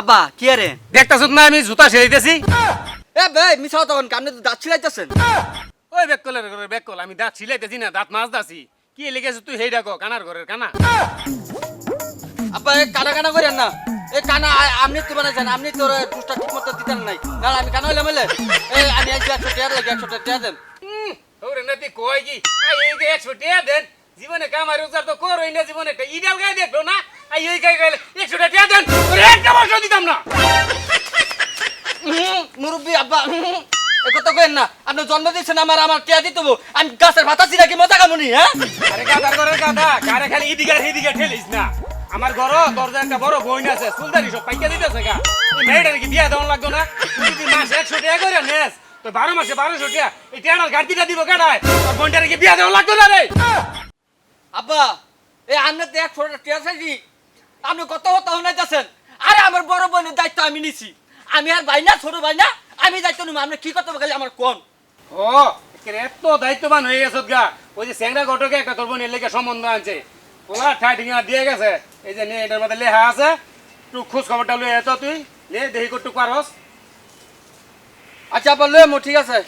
আব্বা কি আরে? দেখতাছ না আমি জুতা সেরাইতেছি এ ভাই মিছা তখন কামনে তো দাঁত ছিলাইতেছেন ওই বেক কলের ঘরের বেক কল আমি দাঁত ছিলাইতেছি না দাঁত মাছ দাছি। কি লেগেছে তুই হেই ডাকো কানার ঘরের কানা। আব্বা এ কানা কানা করেন না। এ কানা আপনি তো বানাইছেন আপনি তোর টুসটা ঠিক মতো দিতেন নাই। না আমি কানা হইলাম হইলে? আমি একশো একশো লাগে একশো টাকা দেন কয় কি? এই যে একশো টিয়া দেন। জীবনে কামার রোজগার তো করোই না জীবনে একটা ইডাল গায়ে দেখল না? আই এই গায়ে গায়ে একশো টিয়া দেন। একটা বছর দিতাম না। মুরব্বি আব্বা কথা কইেন না। আপনি জন্ম দিয়েছেন আমার আমার টিয়া দিতে। আমি গাছের ভাতা ছিলা কি মজা কামুনি হ্যাঁ? আরে গাদার ঘরের গাদা কারে খালি ইদিগার হিদিগার ঠেলিস না। আমার ঘর দরজা একটা বড় বইন আছে। সুলদারি সব পাইকা দিতেছে গা। এই মেয়েটার কি বিয়া দেওয়ান লাগতো না? তুই যদি একশো টাকা করে নেস তো বারো মাসে বারোশো টাকা। এই টিয়াটার ঘাটতিটা দিব কেটায় তোর বোনটার কি বিয়া দেওয়ান লাগতো না রে? আব্বা এই আপনি তো এক ছোট টিয়া চাইছি। আপনি কত কথা শুনাইতেছেন? আরে আমার বড় বোনের দায়িত্ব আমি নিছি। আমি আর ভাই না ছোট ভাই না আমি দায়িত্ব নিব আপনি কি কথা বলে আমার কোন? ও এত দায়িত্ববান হয়ে গেছত গা। ওই যে স্যাংরা ঘটকে একটা তোর বোনের লেগে সম্বন্ধ আনছে। ওলা ঠাই ঠিকানা দিয়ে গেছে। এই যে নে এটার মধ্যে লেখা আছে। একটু খোঁজ খবরটা লয়ে এত তুই। লে দেখি করটু পারস। আচ্ছা আব্বা লয়ে মো ঠিক আছে?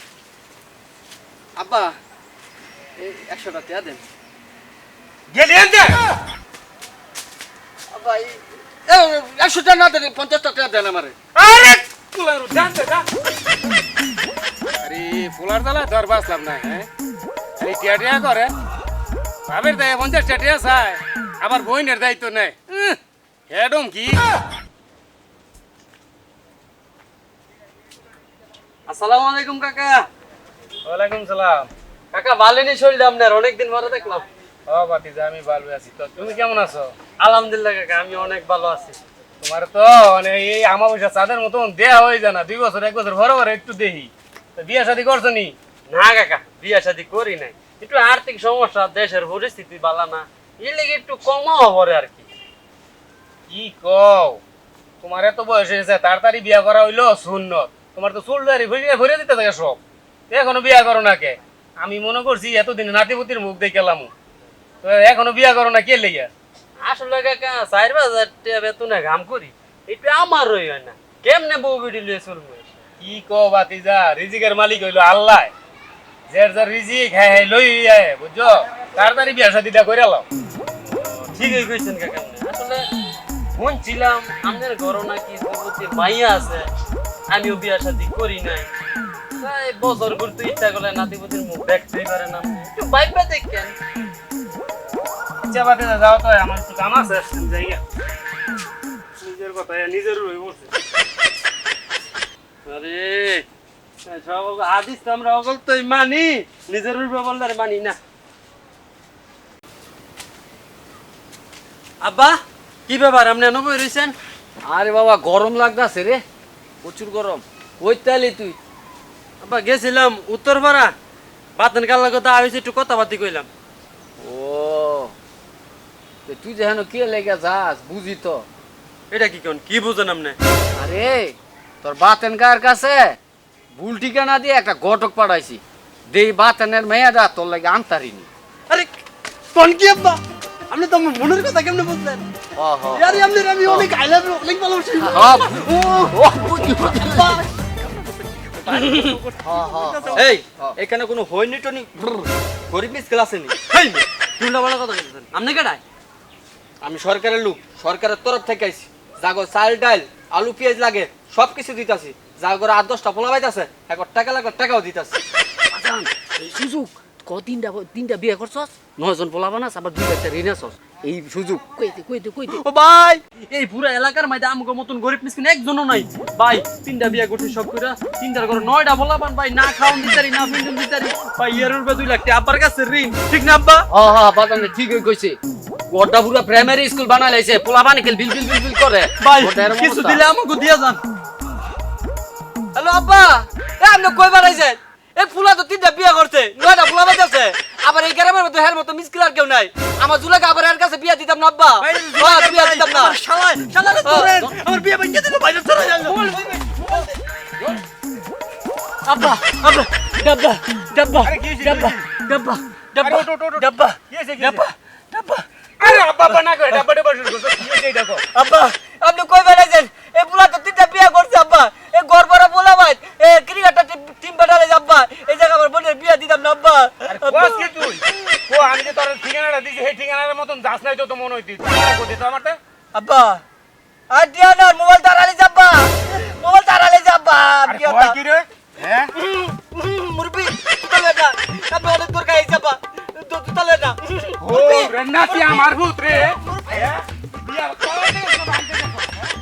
আব্বা এই একশোটা টিয়া দেন। গেলি আনতে আব্বা এই একশো টাকা না দেন পঞ্চাশটা টাকা দেন আমারে। আরে কুলারু জানতে দা আরে ফুলার দালা ধর বাসলাম না হ্যাঁ? এই টিয়া টিয়া করে। বাবের দায় পঞ্চাশ টিয়া চাই আবার বইনের দায়িত্ব নেই হেডম কি? আসসালামু আলাইকুম কাকা। ওয়ালাইকুম সালাম। কাকা শরীর আপনার অনেকদিন পরে দেখলাম। ও বাতিজা আমি ভালো আছি। তো তুমি কেমন আছো? আলহামদুলিল্লাহ কাকা আমি অনেক ভালো আছি। তোমার তো মানে এই আমাবস্যা চাঁদের মতন দেয়া হয়ে যায় না। দুই বছর এক বছর ভরে ভরে একটু দেখি। তো বিয়ে শাদি করছ নি? না কাকা বিয়া শাদি করি নাই। একটু আর্থিক সমস্যা দেশের পরিস্থিতি ভালো না। এর লেগে একটু কমাও পরে আর কি। কি কও? তোমার এত বয়স হয়েছে তাড়াতাড়ি বিয়া করা হইল শূন্য। তোমার তো চুল দাড়ি ভরে দিতে থাকে সব। এখনও বিয়া করো না কে? আমি মনে করছি এতদিন নাতিপুতির মুখ দেখে গেলাম। তো এখনও বিয়া করো না কে লেগে আসলে কাকা চার হাজার টাকা বেতনে কাম করি। একটু আমার রই না। কেমনে বউ বিড়ি লিয়ে চলবো? কি কো বাতিজা রিজিকের মালিক হইল আল্লাহ। যার যার রিজিক হ্যাঁ হ্যাঁ লই আয় বুঝছ? তাড়াতাড়ি বিয়া শাদিটা করে লাও। ঠিকই কইছেন কাকা। আসলে শুনছিলাম আমাদের ঘর নাকি মাইয়া আছে। আমিও বিয়া শাদি করি নাই। তাই বছর ঘুরতে ইচ্ছা করলে নাতিপতির মুখ দেখতেই পারে না। একটু বাইপা দেখেন। যাও তো, আমার একটু কাম আছে জায়গা নিজের কথা নিজের রই বসে। আরে তো আমরা তো নিজের বললে মানি না। আব্বা, কি ব্যাপার, আপনি আরে বাবা, গরম লাগতাছে রে। প্রচুর গরম। ওই তালি তুই। আব্বা গেছিলাম উত্তরপাড়া। বাতন কাল্লা কথা আইসি একটু কথাবার্তি কইলাম। ও তুই যেন কি লেগে যাস বুঝি তো। এটা কি কোন? কি বুঝেন আপনি আরে তোর বাতেন কার কাছে? ভুল ঠিকানা দিয়ে একটা ঘটক পাঠাইছি। দেই বাতেনের মেয়েরা তোর লাগে আনতারিনি আরে কোন কি আব্বা? আপনি তো আমার মনের কথা কেমনে বুঝলেন? আমি অনেক আই লাভ ইউ অনেক ভালোবাসি সব ও ও এই এখানে কোনো হইনি টনি? গরিব মিসকেল আসেনি হেই টুন্ডা বলা কথা বলছেন আপনি কেডাই? আমি সরকারের লোক সরকারের তরফ থেকে আইছি। জাগো চাল ডাল আলু পেঁয়াজ লাগে সব কিছু দিতাছি। জাগর আট দশটা পোলা পাইতাছে একবার টাকা লাগবে টাকাও দিতাছে। এই সুযোগ ক তিনটা তিনটা বিয়ে করছস? নয়জন পোলাবা না আবার দুই একটা ঋণ আছস। এই সুযোগ। কইতে কইতে কইতে। ও ভাই! এই পুরো এলাকার মধ্যে আমগো মতন গরিব মিসকিন একজনও নাই। ভাই তিনটা বিয়া করছি সব তিনটার করে নয়টা ভাই না দিতারি না দিতারি ভাই দুই লাখ টাকা আব্বার কাছে ঋণ। ঠিক না আব্বা? হ হ বাজান ঠিকই কইছে। গোটা পুরা প্রাইমারি স্কুল বানাই লাইছে পোলাবা নিকেল বিল বিল বিল বিল করে। ভাই কিছু দিলে আমাকে দিয়া যান। হ্যালো আব্বা! এ আপনি কই বাড়াইছেন এই ফুলা তো তিনটা বিয়া করছে নয়টা ফুলা বাজাছে আবার এই গ্রামের মধ্যে হের মতো মিসকিল আর কেউ নাই। আমার জুলাকে আবার এর কাছে বিয়া দিতাম না আব্বা। হ্যাঁ, বিয়া দিতাম না। আমার বিয়া ভাঙিয়ে দিল বাইরে চলে যাবে। আব্বা আব্বা ডাব্বা ডাব্বা ডাব্বা ডাব্বা ডাব্বা। ডাব্বা ডাব্বা ডাব্বা। আরে আব্বা না করে ডাব্বা ডাব্বা শুরু করছ কি কও? আব্বা আপনি কই বেড়াইছেন এ পুলা তো তিনটা বিয়া করছে আব্বা এ ঘর ভরা পোলা ভাই এ ক্রিকেটটা টিম পাঠালে আব্বা এই জায়গা আমার বোনের বিয়া দিতাম না আব্বা আরে কস কি তুই ও আমি যে তোর ঠিকানাটা দিছি সেই ঠিকানার মতন যাস নাই তো তো মনে হইতি কোথায় তো আমারটা? আব্বা আর দিয়া না মোবাইল তারালে যাব্বা মোবাইল তারালে যাব্বা আর কি রে? হ্যাঁ? মুরবি তুতালে না। আপনি অনেক দূর আব্বা। তুতালে না। ও রেন্নাতি আমার ভূত রে?